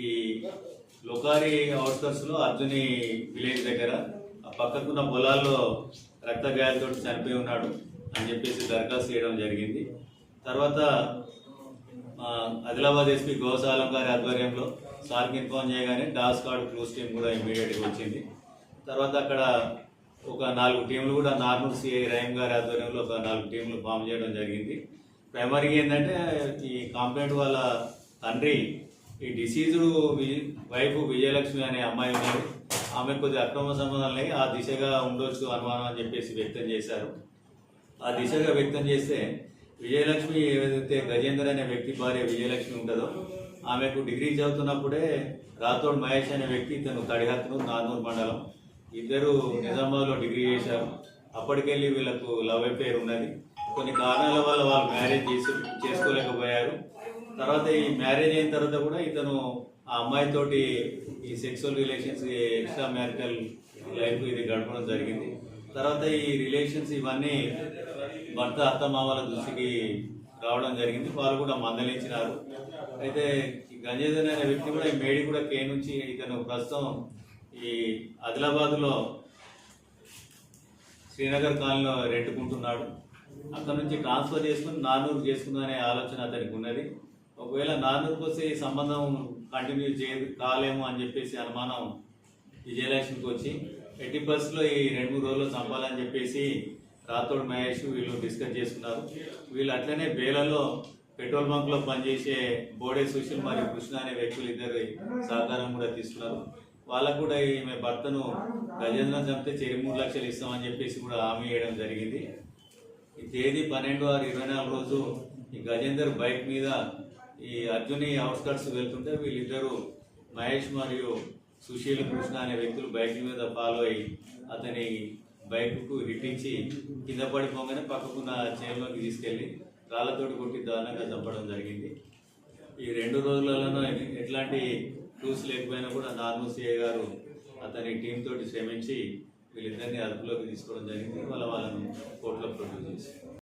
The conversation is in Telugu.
ఈ లొకారి అవుట్స్కర్ట్స్ అర్జుని విలేజ్ దగ్గర ఆ పక్కకున్న పొలాల్లో రక్త గాయాలతో చనిపోయి ఉన్నాడు అని చెప్పేసి దరఖాస్తు చేయడం జరిగింది. తర్వాత ఆదిలాబాద్ ఎస్పీ గోసాలం గారి ఆధ్వర్యంలో సార్కి ఇన్ఫార్మ్ చేయగానే డాస్ కార్డ్ క్లూస్ టీం కూడా ఇమీడియట్గా వచ్చింది. తర్వాత అక్కడ ఒక నాలుగు టీంలు కూడా నార్మల్ సిఐ రహీం గారి ఆధ్వర్యంలో ఒక నాలుగు టీంలు ఫామ్ చేయడం జరిగింది. ప్రైమరీగా ఏంటంటే ఈ కాంప్లైంట్ వాళ్ళ తండ్రి ఈ డిసీజుడు వైఫ్ విజయలక్ష్మి అనే అమ్మాయి ఉన్నారు ఆమె కొద్దిగా అక్రమ సంబంధాలని ఆ దిశగా ఉండొచ్చు అనుమానం అని చెప్పేసి వ్యక్తం చేశారు. ఆ దిశగా వ్యక్తం చేస్తే విజయలక్ష్మి ఏదైతే గజేందర్ అనే వ్యక్తి భార్య విజయలక్ష్మి ఉంటుందో ఆమెకు డిగ్రీ చదువుతున్నప్పుడే రాథోడ్ మహేష్ అనే వ్యక్తి ఇతను తడిహత్ను నాందూర్ మండలం. ఇద్దరు నిజామాబాద్లో డిగ్రీ చేశారు. అప్పటికెళ్ళి వీళ్ళకు లవ్ అఫేర్ ఉన్నది. కొన్ని కారణాల వల్ల వాళ్ళు మ్యారేజ్ చేసి చేసుకోలేకపోయారు. తర్వాత ఈ మ్యారేజ్ అయిన తర్వాత కూడా ఇతను ఆ అమ్మాయితోటి ఈ sexual relations extramarital life ఇది గడపడం జరిగింది. తర్వాత ఈ రిలేషన్స్ ఇవన్నీ భర్త అత్తమామల దృష్టికి రావడం జరిగింది. వాళ్ళు కూడా మందలించినారు. అయితే గంజేదన్ అనే వ్యక్తి కూడా ఈ మేడి కూడా కే నుంచి ఇతను ప్రస్తుతం ఈ ఆదిలాబాద్లో శ్రీనగర్ కాలనీలో రెంటుకుంటున్నాడు. అక్కడ నుంచి ట్రాన్స్ఫర్ చేసుకుని నానూరు చేసుకుందనే ఆలోచన అతనికి ఉన్నది. ఒకవేళ నానూరుకు వస్తే ఈ సంబంధం కంటిన్యూ చే కాలేము అని చెప్పేసి అనుమానం విజయలక్ష్మికి వచ్చి ఎట్టి బస్సులో ఈ రెండు మూడు రోజులు చంపాలని చెప్పేసి రాథోడ్ మహేష్ వీళ్ళు డిస్కస్ చేసుకున్నారు. వీళ్ళు అట్లనే బేలలో పెట్రోల్ బంక్లో పనిచేసే బోడే సుశీల్ మరియు కృష్ణ అనే వ్యక్తులు ఇద్దరు సహకారం కూడా తీసుకున్నారు. వాళ్ళకు కూడా ఈమె భర్తను గజేంద్రం చంపితే చెరి మూడు లక్షలు ఇస్తామని చెప్పేసి కూడా హామీ వేయడం జరిగింది. ఈ తేదీ పన్నెండు ఆరు ఇరవై నాలుగు రోజు ఈ గజేందర్ బైక్ మీద ఈ అర్జుని అవుట్స్కట్స్ వెళ్తుంటే వీళ్ళిద్దరూ మహేష్ మరియు సుశీల్ కృష్ణ అనే వ్యక్తులు బైక్ మీద ఫాలో అయ్యి అతని బైక్కు హిట్టించి కింద పడిపోగానే పక్కకున్న చేనులోకి తీసుకెళ్ళి కాళ్ళతోటి కొట్టి దారుణంగా చంపడం జరిగింది. ఈ రెండు రోజులలో ఎట్లాంటి క్లూస్ లేకపోయినా కూడా నార్మల్ సిఏ గారు అతని టీం తోటి శ్రమించి వీళ్ళిద్దరిని అదుపులోకి తీసుకోవడం జరిగింది. వాళ్ళ వాళ్ళను కోర్టులో ప్రొడ్యూస్ చేశారు.